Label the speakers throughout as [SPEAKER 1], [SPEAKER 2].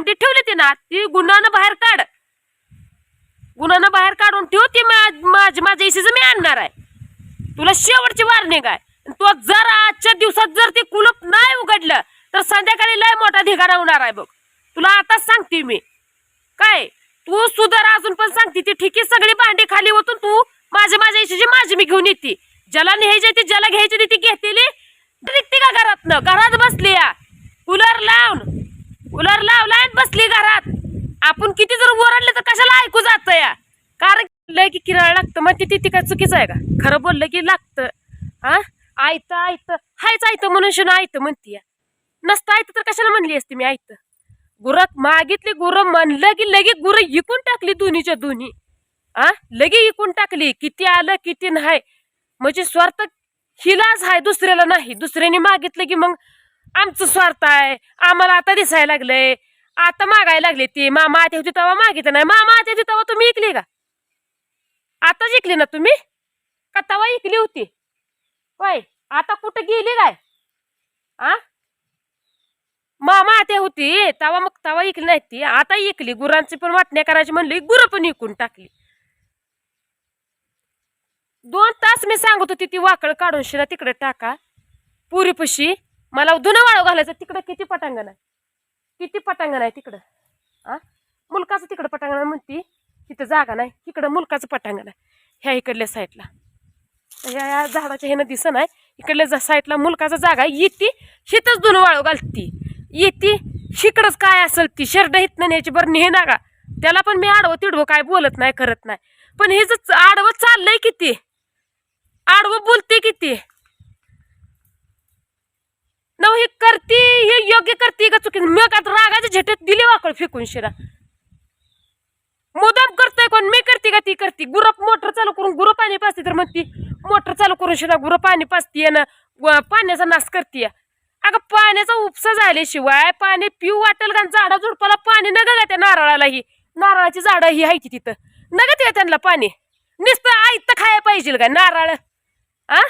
[SPEAKER 1] भांडी ठेवली ती ना ती गुन्हानं बाहेर काढ. गुन्हानं बाहेर काढून ठेव ती माझी माझ्या इशीचं मी आणणार आहे. तुला शेवटची वार्निंग आहे. तो जर आजच्या दिवसात जर ते कुलूप नाही उघडलं तर संध्याकाळी लय मोठा धिगाणा होणार आहे बघ. तुला आताच सांगते मी. काय? तू सुधार अजून पण सांगते ती ठीकी सगळी भांडी खाली होतून तू माझ्या माझ्या इशीची माझी मी घेऊन येते. ज्याला न्यायची ती ज्याला घ्यायची ती ती घेतलेली निघते का घरातनं घरात बसली या. कूलर लावून. कूलर लावला बसली घरात. आपण किती जर ओरडलं तर कशाला ऐकू जात या? कारण लय की किराळ लागतं. मग ती ती काय चुकीचं आहे का? खरं बोललं की लागतं. हा? आयतं आयतं. हायच आयतं मनुष्य आयतं म्हणती या. नसतं आयतं तर कशाला म्हणली असते मी आयतं? गुरात मागितली गुरं म्हणलं की लगे गुरं इकून टाकली दोन्हीच्या दोन्ही. आ लगे इकून टाकली. किती आलं किती नाही. म्हणजे स्वार्थ हिलाच आहे दुसऱ्याला नाही. दुसऱ्याने मागितलं की मग आमचं स्वार्थ आहे. आम्हाला आता दिसायला लागलंय. आता मागायला लागले ती. मामा आते होती तेव्हा मागितलं नाही. मामा आते होती तेव्हा तुम्ही ऐकली का? आता जिंकली ना तुम्ही? का तवा ऐकली होती? होय. आता कुठं गेली काय? आ? मामा आते होती. तवा मग तवा ऐकली नाही ती. आता ऐकली गुरांची पण वाटण्या करायची म्हणली. गुरं पण ऐकून टाकली. दोन तास मी सांगत होती ती वाकळ काढून शिरा तिकडे टाका. पुरीपशी. मला धुणं वाळू घालायचं. तिकडं किती पटांगण आहे? किती पटांगण आहे तिकडं? आ? मुलकाचं तिकडं पटांगण म्हणती. तिथं जागा नाही. तिकडं मुलकाचं पटांगण आहे. ह्या इकडल्या साईडला. ह्या या झाडाच्या ह्यानं दिसत नाही. इकडल्या जा साईडला मुलकाचा जागा आहे. येती हिथंच धुणं वाळू घालती. येती शिकडच काय असेल ती? शर्ड हितनं न्यायची बरं हे ना का त्याला पण मी आडवं तिडवं काय बोलत नाही करत नाही. पण हे जर आडवं चाललंय किती? आडवं बोलते किती? नव हे करती हे योग्य करते का चुकी मी का रागाच्या झेटेत दिली वाकळ फेकून शिरा. मुदाम करतोय कोण? मी करते का ती करते? गुरप मोटर चालू करून गुरं पाणी पाजते तर म्हणती मोटर चालू करून शिरा गुरं पाणी पाजतीये ना पाण्याचा नाश करते. अगं पाण्याचा उपसा झाल्याशिवाय पाणी पिऊ वाटेल का? झाडा झुडपाला पाणी नग का त्या नारळाला ही नारळाची झाडं ही आहे की तिथं. नग का त्यांना पाणी. नुसतं आयत खायला पाहिजे का नारळ? आ?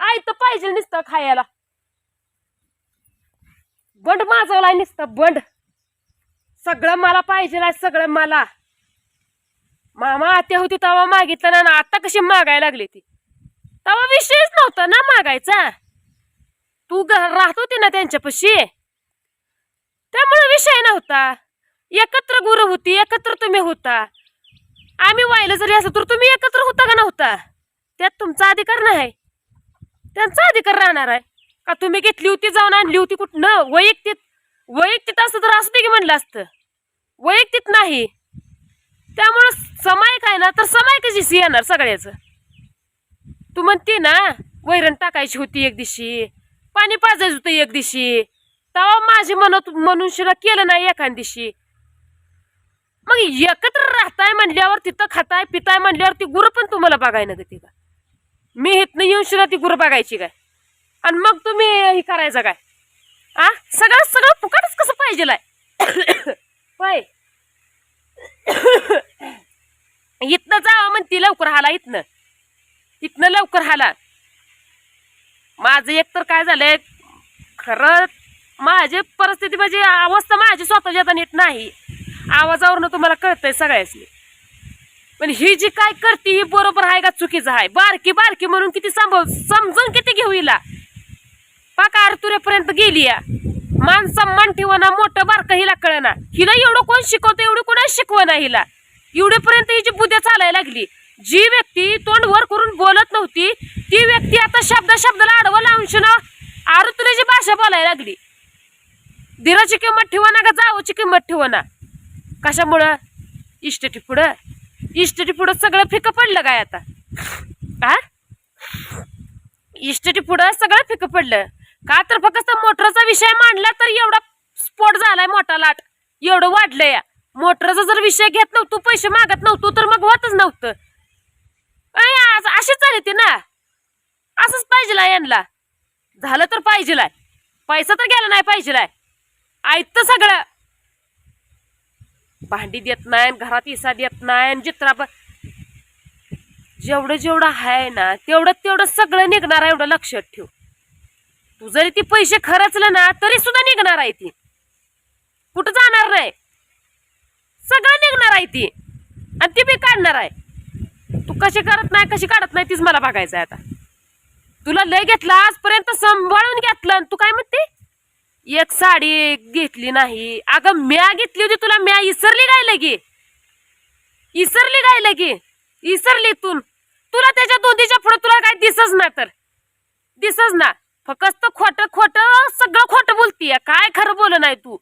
[SPEAKER 1] आयत पाहिजे नुसतं खायला. बंड माजवलाय नुसतं बंड. सगळं मला पाहिजे सगळं मला. मामा आत्या होती तेव्हा मागितलं ना ना आता कशी मागायला लागली ती? तेव्हा विषयच नव्हता ना मागायचा. तू घ- राहत होती ना त्यांच्यापाशी त्यामुळे विषय नव्हता. एकत्र गुरु होती एकत्र तुम्ही होता. आम्ही व्हायला जरी असं तर तुम्ही एकत्र होता का नव्हता? त्यात तुमचा अधिकार नाही. त्यांचा अधिकार राहणार आहे. का तुम्ही घेतली होती जाऊन आणली होती कुठनं? वैयक्तिक वैयक्तिक असतं तर असं दे की म्हणलं असतं. वैयक्तिक नाही. त्यामुळं समायक आहे ना? तर समायकची येणार सगळ्याचं. तू म्हणते ना वैरण टाकायची होती एक दिवशी. पाणी पाजायचं होतं एक दिवशी. तेव्हा माझी म्हणत मनुष्यला केलं नाही एखाद दिवशी. मग एकत्र राहताय म्हणल्यावर तिथं खाताय पिताय म्हणल्यावर ती गुरं पण तुम्हाला बघायला ना का मी इथनं येऊन शिरा ती गुरं बघायची काय? आणि मग तुम्ही हे करायचं काय? आ? सगळं सगळं फुकटच कसं पाहिजे होय. इथनं जावं म्हणते लवकर हाला इथनं. इथनं लवकर हाला. माझं एकतर काय झालंय खरं माझी परिस्थिती म्हणजे अवस्था माझी स्वतःच्या आता नीट नाही. आवाजावरनं तुम्हाला कळतंय सगळ्याची पण ही जी काय करते ही बरोबर आहे का चुकीचं आहे? बारकी बारकी म्हणून किती सांभाळ समजून किती घेऊ हिला? पाका आरतुरेपर्यंत गेली या. मान सन्मान ठेवना मोठं बारकं हिला कळना हिला एवढं कोण शिकवतं एवढं कोणाच शिकवना हिला? एवढेपर्यंत हिची बुद्ध्या चालायला लागली. जी व्यक्ती तोंड वर करून बोलत नव्हती ती व्यक्ती आता शब्द शब्दाला आडवं लावून आरुतुरेची भाषा बोलायला लागली. धीराची किंमत ठेवणा का जावची किंमत ठेवणा? कशामुळं? इष्टटी पुढं? इष्टटी पुढं सगळं फिकं पडलं काय आता? हा इष्टटी पुढं सगळं फिकं पडलं. का तर फक्त मोटरचा विषय मांडला तर एवढा स्फोट झालाय मोठा लाट. एवढं वाढलंय. या मोटरचा जर विषय घेत नव्हतो पैसे मागत नव्हतो तर मग होतच नव्हतं. आज अशीच झाली ती ना. असंच पाहिजे यांना. झालं तर पाहिजेलाय पैसा तर गेला नाही पाहिजेलाय ऐकतं सगळं. भांडी देत नाही घरात इसा देत नाही आणि जित्रा जेवढं जेवढं आहे ना तेवढं तेवढं सगळं निघणार आहे एवढं लक्षात ठेव. तू जरी ती पैसे खर्चलं ना तरी सुद्धा निघणार आहे ती. कुठं जाणार नाही? ती. आणि ती बी काढणार आहे. तू कशी करत नाही कशी काढत नाही तीच मला बघायचं आहे आता. तुला लय घेतला आजपर्यंत सांभाळून घेतलं आणि तू काय म्हणते? एक साडी घेतली नाही. अगं म्या घेतली होती तुला म्या इसरली काय लगी? इसरली काय लगी? इसरली तू तुला त्याच्या दोन्हीच्या पुढे तुला काय दिसच ना तर. दिसच ना फक्त खोट खोट सगळं खोटं बोलतीय. काय खरं बोल नाही तू?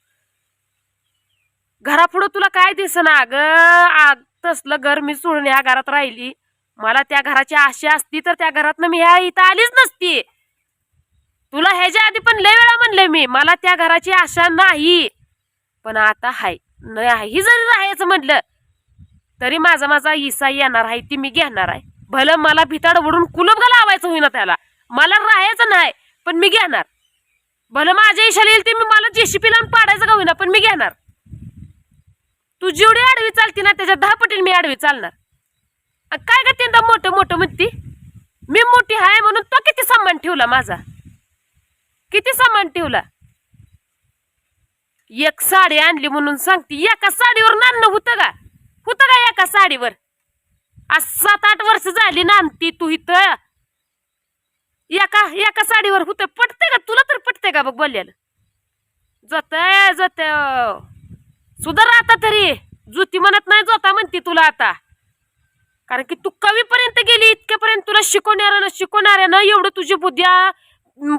[SPEAKER 1] घरापुढं तुला काय दिसना अगं? तसलं घर मी सोडून ह्या घरात राहिली. मला त्या घराची आशा असती तर त्या घरातनं मी ह्या इथं आलीच नसती. तुला ह्याच्या आधी पण लय वेळा म्हणले मी मला त्या घराची आशा नाही. पण आता हाय नाही जरी राहायचं म्हटलं. तरी माझा माझा इसा येणार आहे ती मी घेणार आहे. भलं मला भिताड उडून कुलप का लावायचं होईना त्याला. मला राहायचं नाही. पण मी घेणार. भलं माझ्या इशाला येईल ते मी मला जेसीपी लावून पाडायचं का होईना पण मी घेणार. तू जेवढी आडवी चालती ना त्याच्या दहा पटीने मी आडवी चालणार. काय का त्यांना मोठं मोठं म्हणती? मी मोठी आहे म्हणून तो किती सामान ठेवला माझा? किती सामान ठेवला? एक साडी आणली म्हणून सांगते एका साडीवर नाणं होतं का? होतं का एका साडीवर? आज सात आठ वर्ष झाली नांदती तू इथं. एका एका साडीवर होतं. पटते का? तुला तर पटते का बघ बोललेलं? जातय जात सुधार आता तरी. जुती म्हणत नाही जोता म्हणते तुला आता. कारण की तू कवीपर्यंत गेली इतक्यापर्यंत तुला शिकवणाऱ्यानं शिकवणाऱ्यानं एवढं तुझी बुद्ध्या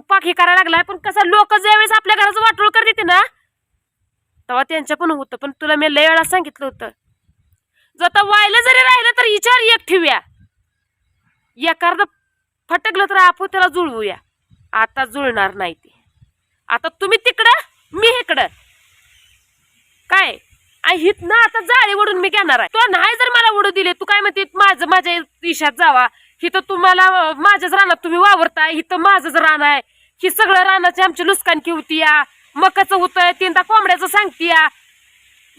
[SPEAKER 1] पाखी करायला लागलाय. पण कसं लोक ज्यावेळेस आपल्या घराचं वाटोळ कर देते ना तेव्हा त्यांच्या पण होतं. पण तुला मी लय वेळा सांगितलं होतं. जर व्हायला जरी राहिलं तर विचार एक ठेवूया. एखादं फटकलं तर आपण त्याला जुळवूया. आता जुळणार नाही ते. आता तुम्ही तिकडं मी इकडं. काय? हित ना आता जाळी ओढून मी घेणार आहे. तो नाही जर मला ओढू दिले तू काय म्हणते माझं माझ्या इशात जावा. हिथं तुम्हाला माझ्याच रानात तुम्ही वावरताय हिथं माझंच रान आहे. ही सगळं रानाची आमची लुसकानकी होती या. मकाचं होतंय तीनदा कोंबड्याचं सांगती या.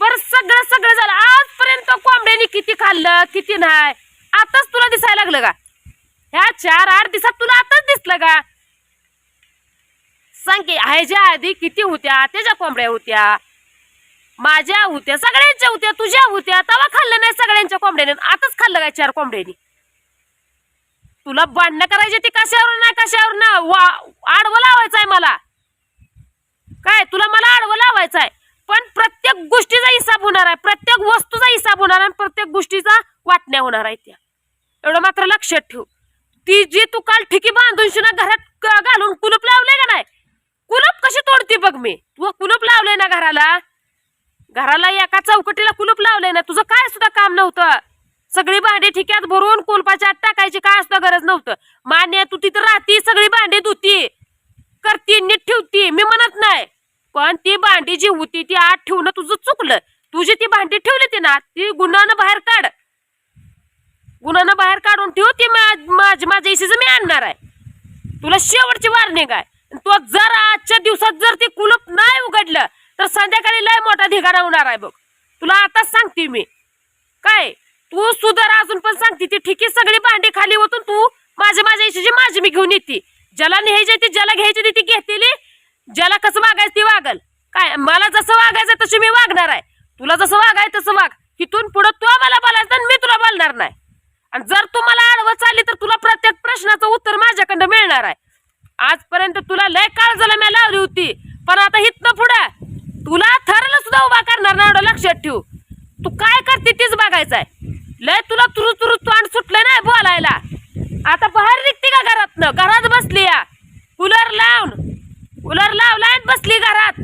[SPEAKER 1] बरं सगळं सगळं झालं. आजपर्यंत कोंबड्याने किती खाल्लं किती नाही. आताच तुला दिसायला लागलं का? ह्या चार आठ दिवसात तुला आताच दिसलं का? सांग की ह्याच्या आधी किती होत्या त्याच्या कोंबड्या होत्या? माझ्या होत्या सगळ्यांच्या होत्या तुझ्या होत्या तवा खाल्लं नाही सगळ्यांच्या कोंबड्याने. आताच खाल्लं काय चार कोंबड्याने? तुला भांडणं करायचे ते कशावर नाही कशावर ना वा आडवं लावायचंय मला. काय तुला मला आडवं लावायचं आहे पण प्रत्येक गोष्टीचा हिसाब होणार आहे. प्रत्येक वस्तूचा हिसाब होणार आहे आणि प्रत्येक गोष्टीचा वाटण्या होणार आहे त्या. एवढं मात्र लक्षात ठेव. ती जी तू काल ठिकी बांधून शिना घरात क- घालून कुलूप लावले का नाही? कुलूप कशी तोडते बघ मी? तू कुलूप लावले ना घराला? घराला एका चौकटीला कुलूप लावले ना तुझं काय सुद्धा काम नव्हतं? सगळी भांडी ठिक्यात भरून कुलपाच्या आत टाकायची काय सुद्धा गरज नव्हतं. मान्य तू तिथं राहती सगळी भांडी धुती करती नीट ठेवती मी म्हणत नाही. पण ती भांडी जी होती ती आत ठेवणं तुझं चुकलं. तुझी ती भांडी ठेवली ती ना ती गुन्हानं बाहेर काढ. गुन्ह्यानं बाहेर काढून ठेव ती मा- माझ्या इशीचं मी आणणार आहे. तुला शेवटची वार्निंग आहे. तो जर आजच्या दिवसात जर ते कुलूप नाही उघडलं तर संध्याकाळी लय मोठा धिगाणा होणार आहे बघ. तुला आताच सांगते मी. काय? तू सुधार अजून पण सांगते. ती ठिकी सगळी भांडी खाली होतून तू माझ्या माझ्या इशीची माझी मी घेऊन येते. ज्याला न्यायची ती ज्याला घ्यायची ती ती घेतलेली ज्याला कसं वागायचं ती वागल. काय? मला जसं वागायचं तशी मी वागणार आहे. तुला जसं वागायचं तसं वाग. इथून पुढं तू मला बोलायचं मी तुला बोलणार नाही. आणि जर तू मला आडवं चालली तर तुला प्रत्येक प्रश्नाचं उत्तर माझ्याकडनं मिळणार आहे. आजपर्यंत तुला लय काळ झाला मी लावली होती. पण आता हितनं पुढं तुला थरला सुद्धा उभा करणार ना एवढं लक्षात ठेव. तू काय करते तीच बघायचं आहे. लय तुला तुरु तुरु तोंड सुटलं नाही बोलायला. आता बाहेर निघते का घरातन? घरात बसली या. कूलर लावून. कूलर लावलाय बसली घरात.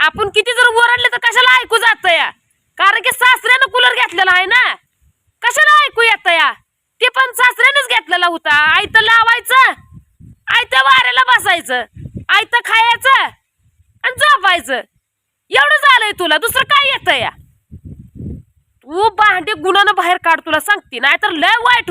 [SPEAKER 1] आपण किती जर ओरडले तर कशाला ऐकू जात या? कारण की सासऱ्यानं कूलर घेतलेला आहे ना कशाला ऐकू येत या ते पण सासऱ्यानेच होता. आयतं लावायचं. आयतं वाऱ्याला बसायचं. आयतं खायचं. आणि झोपायचं. एवढं झालंय तुला. दुसरं काय येतं या तू भांडी गुणानं बाहेर काढ तुला. सांगते. नाहीतर लय वाईट